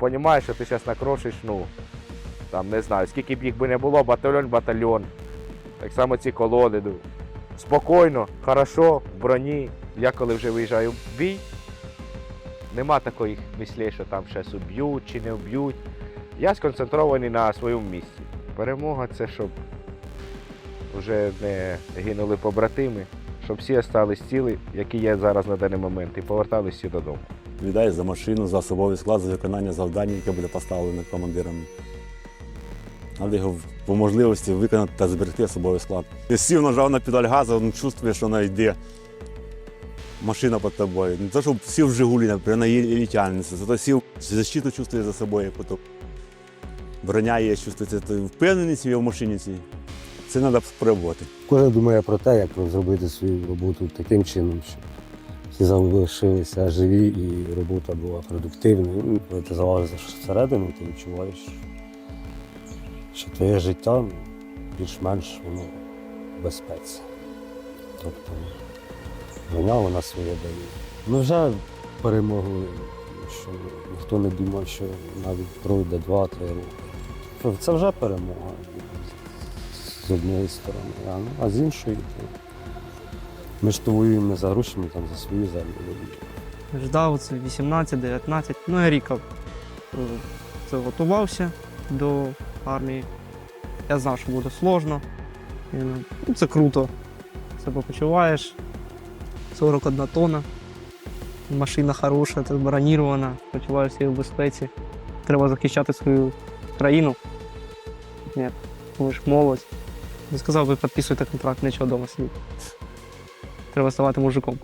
розумієш, що ти зараз накрошиш, ну, там не знаю, скільки б їх би не було, батальйон, батальйон. Так само ці колони. Ну, спокійно, хорошо, в броні. Я коли вже виїжджаю в бій, нема такої мислі, що там щось уб'ють чи не вб'ють. Я сконцентрований на своєму місці. Перемога це щоб вже не гинули побратими, щоб всі остались цілі, які є зараз на даний момент, і повертались всі додому. Віддаю за машину, за особовий склад, за виконання завдання, яке буде поставлено командиром. Треба його по можливості виконати та зберегти особовий склад. Я сів, нажав на педаль газу, ну, чувствує, що вона йде. Машина під тобою. Не то, що сів в Жигулі, наприклад, на її тягнеться, зато сів, защиту чувствує за собою. Потім. Броня є, чувствується, впевненість в машині. Це треба спробувати. Кожен думає про те, як зробити свою роботу таким чином, щоб залишилися живі і робота була продуктивною. Ну, Коли ти залазиш всередину, ти відчуваєш, що твоє життя більш-менш воно безпеці. Тобто війна вона своє дає. Ми вже перемогли, що ніхто не думав, що навіть пройде 2-3 роки. Це вже перемога з однієї сторони, а, ну, з іншої, ми ж то воюємо за гроші, ми там за свою землю. Ждав це 18-19. Ну, я рік е, це готувався до армії. Я знав, що буде сложно. Ну, це круто. Себе почуваєш. 41 тонна. Машина хороша, це бронірована, почуваєшся в безпеці. Треба захищати свою країну. Ні, ви ж молодь. Не сказав би, підписуйте контракт, нічого вдома сидіти. Треба ставати мужиком.